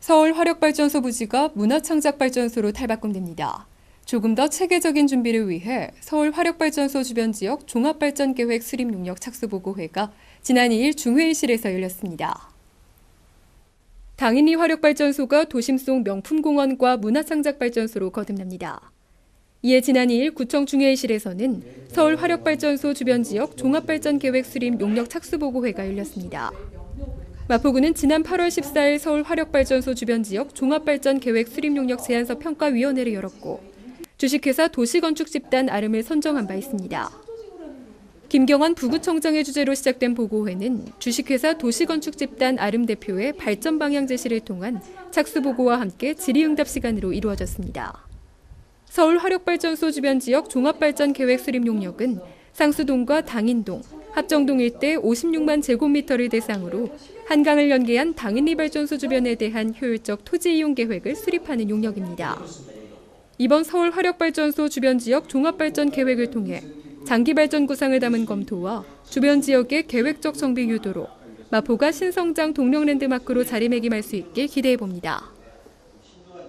서울 화력발전소 부지가 문화창작발전소로 탈바꿈됩니다. 조금 더 체계적인 준비를 위해 서울 화력발전소 주변 지역 종합발전계획 수립 용역 착수보고회가 지난 2일 중회의실에서 열렸습니다. 당인리 화력발전소가 도심 속 명품공원과 문화창작발전소로 거듭납니다. 이에 지난 2일 구청 중회의실에서는 서울 화력발전소 주변 지역 종합발전계획 수립 용역 착수보고회가 열렸습니다. 마포구는 지난 8월 14일 서울 화력발전소 주변 지역 종합발전 계획 수립 용역 제안서 평가위원회를 열었고 주식회사 도시건축집단 아름을 선정한 바 있습니다. 김경환 부구청장의 주재로 시작된 보고회는 주식회사 도시건축집단 아름 대표의 발전 방향 제시를 통한 착수 보고와 함께 질의응답 시간으로 이루어졌습니다. 서울 화력발전소 주변 지역 종합발전 계획 수립 용역은 상수동과 당인동, 합정동 일대 56만 제곱미터를 대상으로 한강을 연계한 당인리 발전소 주변에 대한 효율적 토지 이용 계획을 수립하는 용역입니다. 이번 서울 화력발전소 주변 지역 종합발전 계획을 통해 장기 발전 구상을 담은 검토와 주변 지역의 계획적 정비 유도로 마포가 신성장 동령랜드마크로 자리매김할 수 있게 기대해 봅니다.